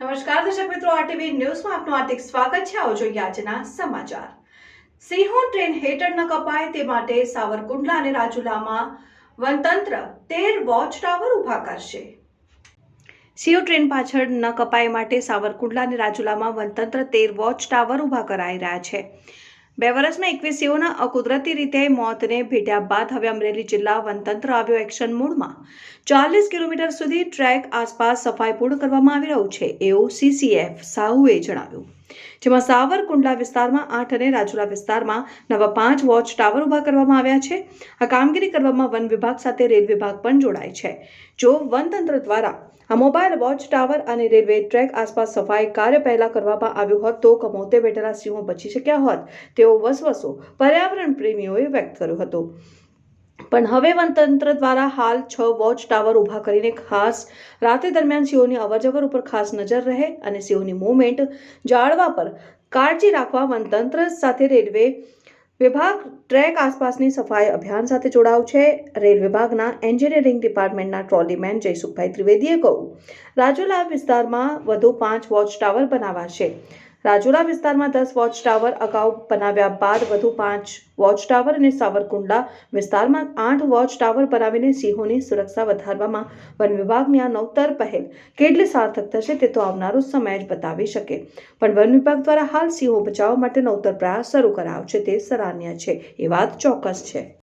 નમસ્કાર દર્શક મિત્રો આરટીવી ન્યૂઝમાં આપનું હાર્દિક સ્વાગત છે. આવો જોઈએ આજના સમાચાર. સિંહો ટ્રેન હેઠળ ન કપાય તે માટે સાવરકુંડલા અને રાજુલામાં વનતંત્ર તેર વોચ ટાવર ઊભા કરશે. સિંહો ટ્રેન પાછળ ન કપાય માટે સાવરકુંડલા અને રાજુલામાં વનતંત્ર તેર વોચ ટાવર ઊભા કરાઈ રહ્યા છે. બે વર્ષમાં એકવીસ સિંહોના અકુદરતી રીતે મોતને ભેટ્યા બાદ હવે અમરેલી જિલ્લા વનતંત્ર આવ્યો એક્શન મોડમાં. ચાલીસ કિલોમીટર સુધી ટ્રેક આસપાસ સફાઈ પૂર્ણ કરવામાં આવી રહ્યું છે, એવું સીસીએફ સાહુએ જણાવ્યું. જેમાં સાવરકુંડલા વિસ્તારમાં આઠ અને રાજુલા વિસ્તારમાં નવા પાંચ વોચ ટાવર ઊભા કરવામાં આવ્યા છે. આ કામગીરી કરવામાં વન વિભાગ સાથે રેલ વિભાગ પણ જોડાય છે. જો વનતંત્ર દ્વારા આ મોબાઈલ વોચ ટાવર અને રેલવે ટ્રેક આસપાસ સફાઈ કાર્ય પહેલા કરવામાં આવ્યું હોત તો કમોતે બેઠેલા સિંહો બચી શક્યા હોત. તેવો વસવસો પર્યાવરણ પ્રેમીઓએ વ્યક્ત કર્યો હતો. પણ હવે વનતંત્ર દ્વારા હાલ છ વોચ ટાવર ઊભા કરીને ખાસ રાતે દરમિયાન સિંહોની અવરજવર ઉપર ખાસ નજર રહે અને સિંહોની મૂવમેન્ટ જાળવા પર કાળજી રાખવા વનતંત્ર સાથે રેલવે વિભાગ ટ્રેક આસપાસની સફાઈ અભિયાન સાથે જોડાવ છે. રેલ વિભાગના એન્જિનિયરિંગ ડિપાર્ટમેન્ટના ટ્રોલીમેન જયસુખભાઈ ત્રિવેદીએ કહ્યું, રાજુલા વિસ્તારમાં વધુ પાંચ વોચ ટાવર બનાવાશે. રાજુલા વિસ્તારમાં દસ વોચ ટાવર અગાઉ બનાવ્યા બાદ વધુ પાંચ વોચ ટાવર અને સાવરકુંડલા વિસ્તારમાં આઠ વોચ ટાવર બનાવીને સિંહોની સુરક્ષા વધારવામાં વન વિભાગની આ નવતર પહેલ કેટલી સાર્થક થશે તે તો આવનારો સમય જ બતાવી શકે. પણ વન વિભાગ દ્વારા હાલ સિંહો બચાવવા માટે નવતર પ્રયાસ શરૂ કરાયો છે તે સરાહનીય છે. એ વાત ચોક્કસ છે.